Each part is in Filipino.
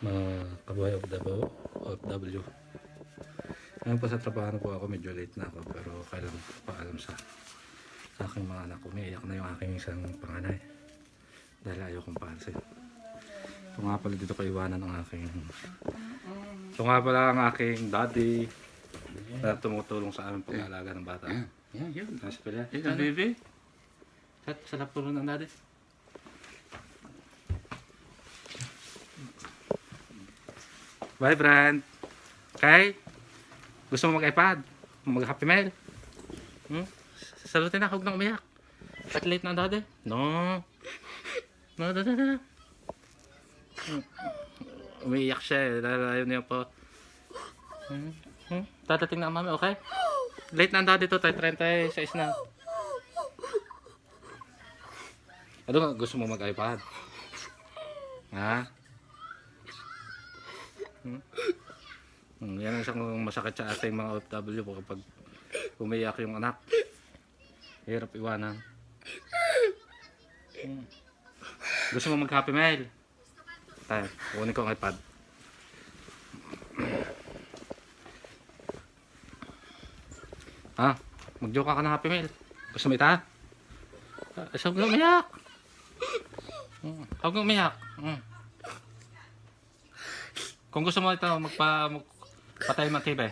mga kabuhay of W. OFW. Ngayon po sa trabaho po ako, medyo late na ako, pero kailan ko pa alam sa aking mga anak. Umiiyak na yung aking isang panganay. Dahil ayaw kong pansin. Ito nga pala dito ko iwanan ng aking... Ito nga pala ang aking daddy na tumutulong sa amin pag-aalaga ng bata. Yan, yun. Nasa pala. Yan ang baby. Sa, sa laptop ng daddy. Bye, Brand. Kay, gusto mo mag-iPad? Mag-Happy Mail? Hmm? Salutin na, huwag na umiyak. At late na daddy. No. No, no, no, no. Hmm. Umiiyak siya eh. Ayaw niya po. Hmm? Hmm? Dadating na ang mami, okay? Late na ang daddy to, tayo 36 na. Ano gusto mo mag-iPad? Ha? Hmm? Hmm, yan ang isang masakit sa ating mga OFW kapag umiyak yung anak. Hirap iwanan. Hmm. Gusto mo mag-happy mail? Tayo, kunin ko ang iPad. Ha? Mag-joke ka ng happy mail. Gusto mo ita? Ah, Huwag na umiyak. Huwag na umiyak. Hmm. Kung gusto mo ito, magpa, mag, patay ng TV.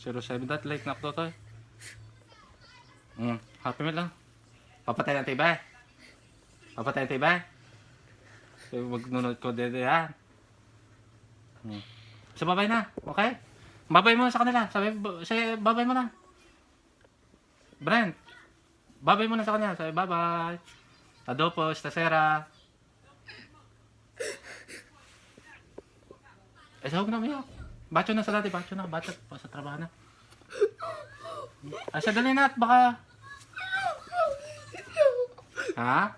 07 dot late na to. Hmm, happy meal lang. Papatay ng TV. Papatay ng TV. So, magnunod ko dede yan. Hmm. So, babay na. Okay? Babay mo na sa kanila. Sabi, say, babay mo na. Brent, babay mo na sa kanya. Sabi, bye-bye. Adopos, Tasera. Eh, sahog na umiyak. Bacho na sa dati, bacho na. Bacho pa sa trabaho na. Ay, sa dali na at baka... Ha?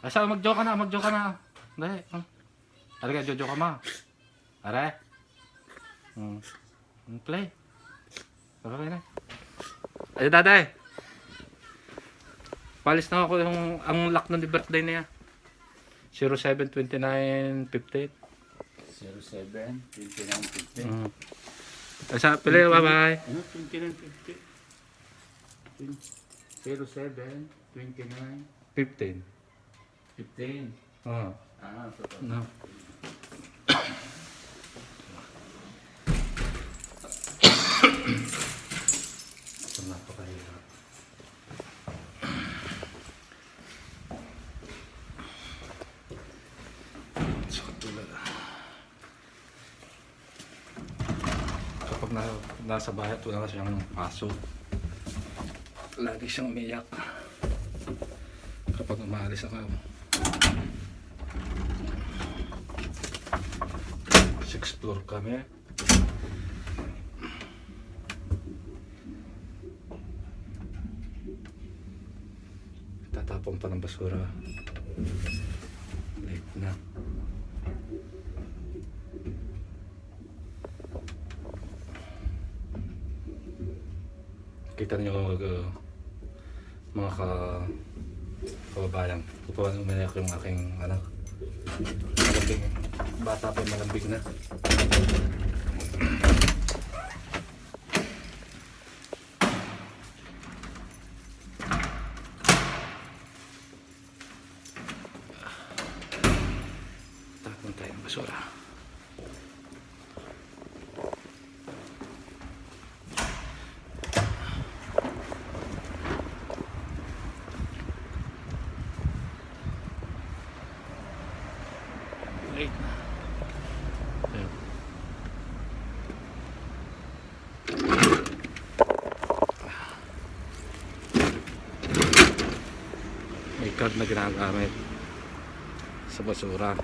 Ay, sa mag-joke ka na, mag-joke ka na. Dali. Talaga, jojo ka ma. Are. Hmm. Hmm, Play. Okay na. Ay, daday. Palis na ako yung ang lock ng birthday niya. 0729 15. 07, 29, 50. Mm. Sa pili, bye-bye. Ano? 29, 50. 07, 29, 15. 15. Oo. Ah, totoo. No. Ito napakahirap. Sakit talaga. Kapag na, nasa bahay at wala siyang paso, lagi siyang umiyak. Kapag umaalis ako, sixth floor kami. Tatapon pa ng basura. Late na. Kita niyo uh, mga ka kababayan. Pupuan umiyak yung aking anak. Malambing. Bata pa malambing na. Tapon tayo ng basura. Late na. Ayun. May card na ginagamit sa basura.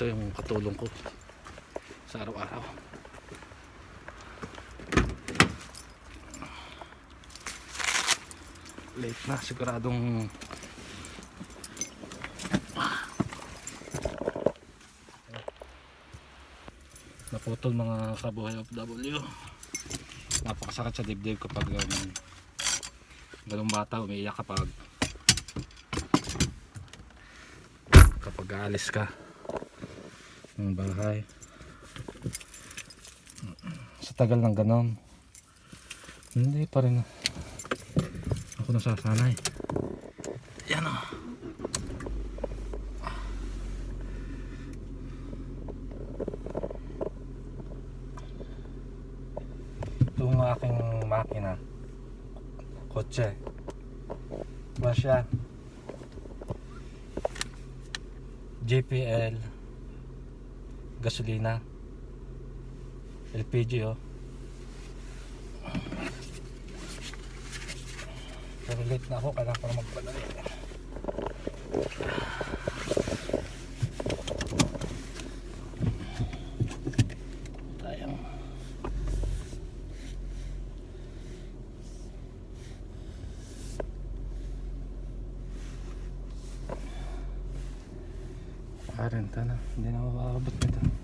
Ito yung katulong ko sa araw-araw. Late na siguradong naputol mga kabuhay of W. Napakasakit sa dibdib kapag um, ganong bata umiiyak kapag kapag aalis ka ng bahay. Sa tagal ng ganon. Hindi pa rin. Ako nasasanay. Yan o. Itong aking makina. Kotse. Ba siya JPL gasolina. LPG oh. Pero late na ako kailangan ko na magpadali Arenta na, hindi na makakabot nito.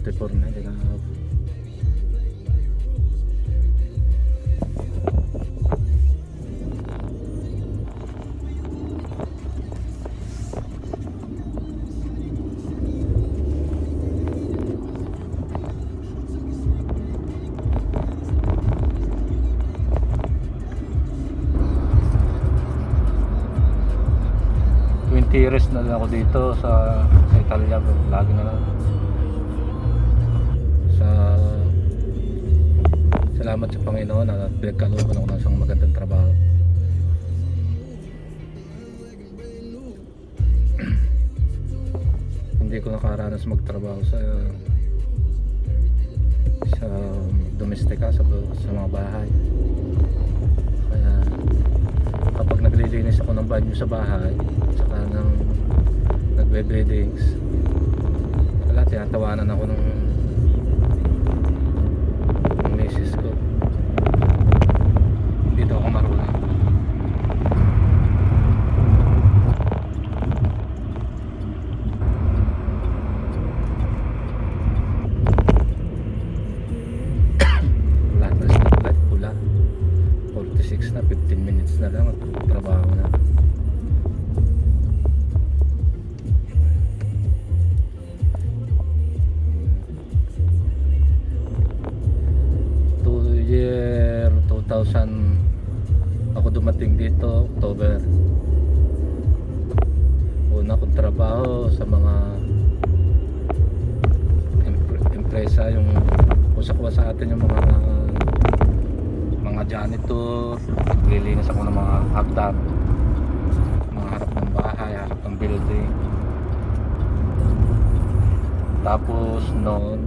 Forte por na. Twenty years na lang ako dito sa, sa Italia, lagi na lang. Salamat sa Panginoon na pinagkaloob ko ng isang magandang trabaho. Hindi ko nakaranas magtrabaho sa sa domestika sa, sa mga bahay. Kaya kapag naglilinis ako ng banyo sa bahay saka ng nagbe-beddings wala tinatawanan ako ng misis ko hindi daw ako marunong lahat na stoplight pula 46 na 15 minutes na lang at trabaho na Tapos noon,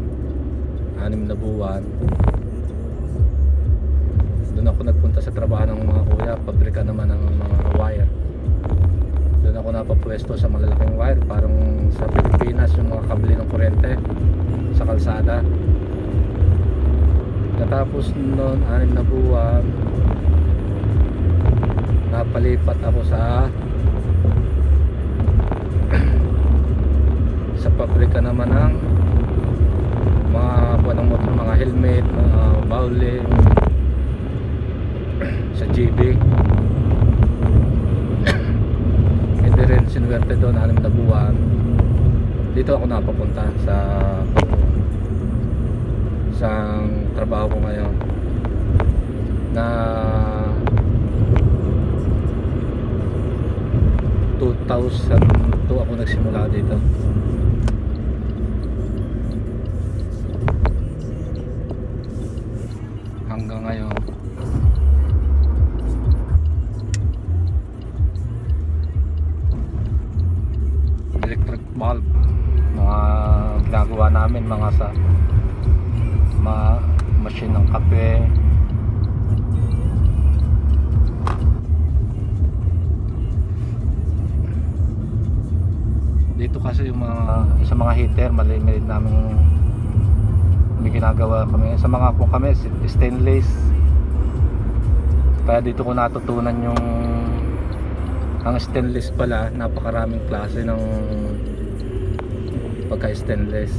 anim na buwan, doon ako nagpunta sa trabaho ng mga kuya, pabrika naman ng mga wire. Doon ako napapwesto sa malalaking wire, parang sa Pilipinas yung mga kabli ng kuryente sa kalsada. Katapos noon, anim na buwan, napalipat ako sa sa pabrika naman ng mga buwan ng motor, mga helmet, mga bowling sa GB hindi rin sinuwerte doon anim na buwan. Dito ako napapunta sa sa trabaho ko ngayon. Na 2002 ako nagsimula dito ngayon. Electric bulb. Mga ginagawa namin mga sa mga machine ng kape. Dito kasi yung mga sa mga heater maliit namin may ginagawa kami. Sa mga po kami stainless. Kaya dito ko natutunan yung ang stainless pala napakaraming klase ng pagka stainless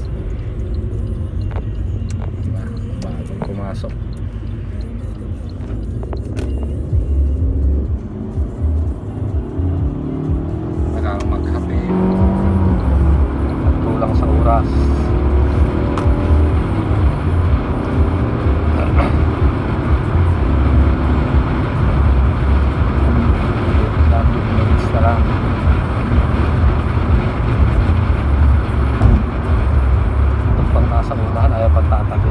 diba? bagong pumasok. Kailangan magkape. At sa oras Sabi, minutes na lang. Ito pang nasa unahan, ayaw pagtatabi.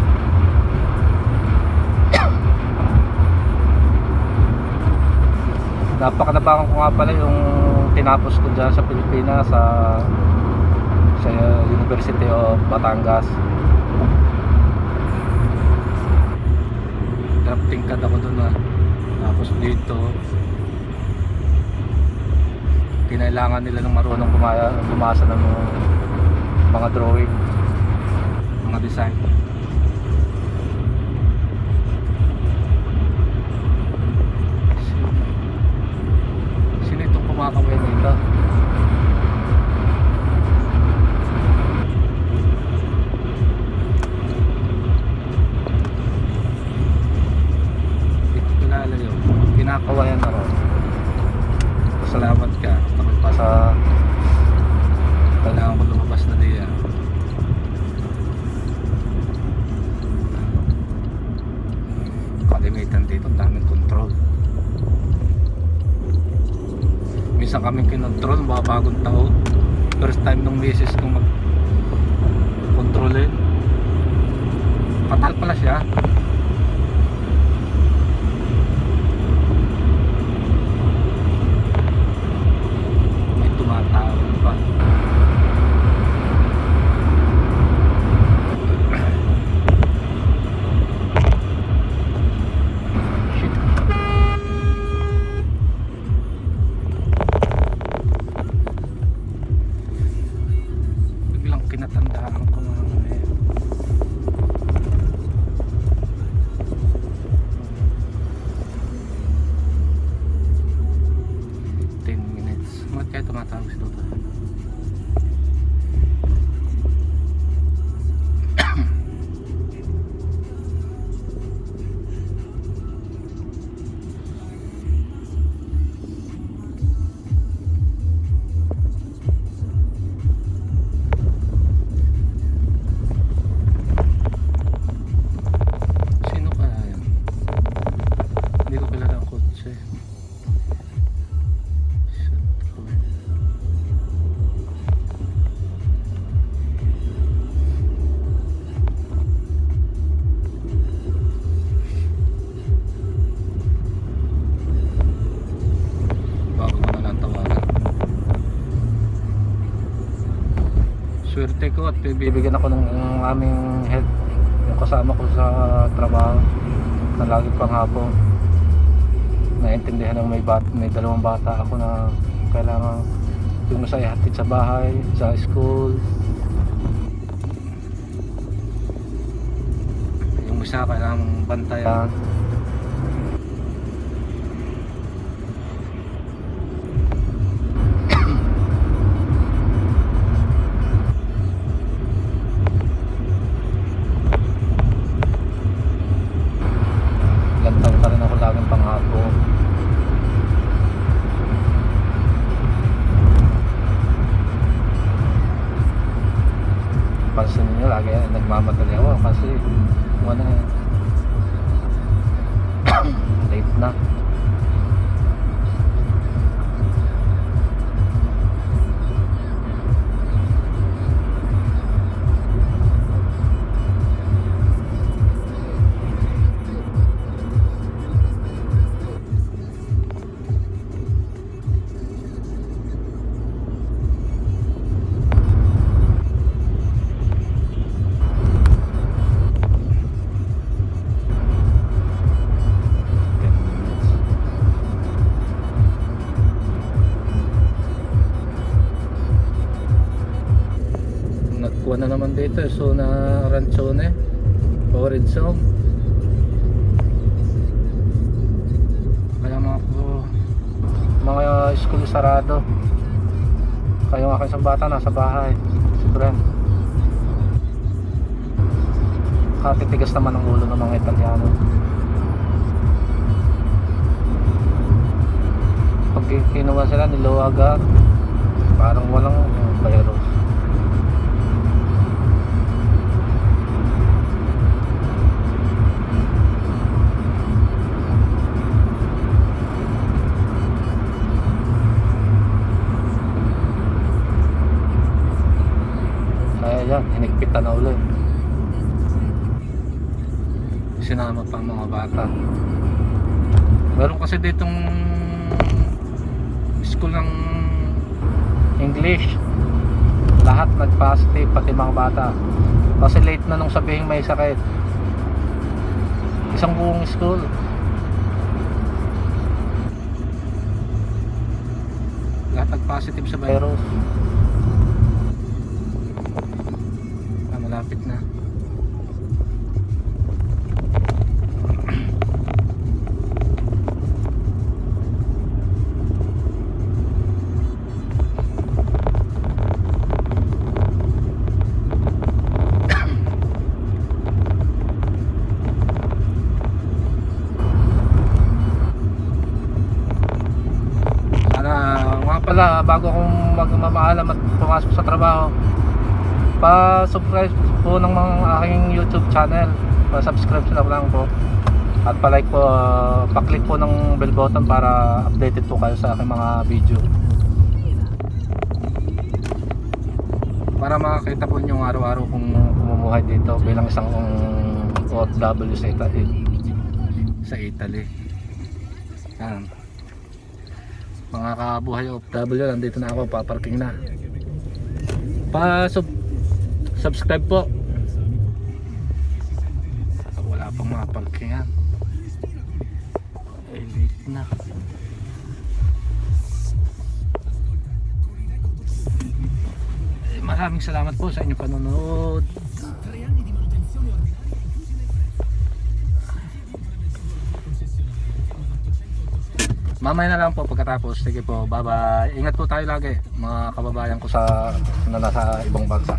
Napakanabangan ko nga pala yung tinapos ko dyan sa Pilipinas sa sa University of Batangas. Drafting card ako dun ah. Tapos dito, kinailangan nila ng marunong bumasa ng mga drawing mga design kumakaway dito kilala yun kinakawayan ako Pasalamat ka. Takot pa sa kailangan ko lumabas na diyan. Kalimitan dito, daming control. Minsan kaming kinontrol, mga bagong taon. First time nung misis kong mag kontrolin. Katal pala siya. may tumatawag pa. tandaan ko bibigyan ako ng aming head yung kasama ko sa trabaho na lagi pang hapon. Naintindihan ng may, bat, may dalawang bata ako na kailangan yung sa ihatid sa bahay, sa school. Yung isa kailangan bantayan na naman dito eh. so na ranchone orange zone kaya mga mga school sarado. Kaya mga isang bata nasa bahay. Si Brent. Katitigas naman ang ulo ng mga Italiano. Pag kinuha sila niluwagan. Parang walang virus na ulit. Sinama pa mga bata. Meron kasi ditong school ng English. Lahat nag-positive, pati mga bata. Kasi late na nung sabihin may sakit. Isang buong school. Lahat nag-positive sa virus. Malapit na. Bago akong magmamaalam at pumasok sa trabaho, pa-subscribe po ng mga aking YouTube channel. Pa-subscribe na lang po. At pa-like po, uh, pa-click po ng bell button para updated po kayo sa aking mga video. Para makakita po nyo araw-araw kung pumumuhay dito bilang isang OFW sa Italy. Sa Italy. Yan. Mga kabuhay OFW, nandito na ako, paparking na. Pa sub subscribe po. Wala pang mga parkingan. Eh, late na. Eh, Maraming salamat po sa inyong panonood. Mamaya na lang po pagkatapos. Sige po, bye bye. Ingat po tayo lagi mga kababayan ko sa na nasa ibang bansa.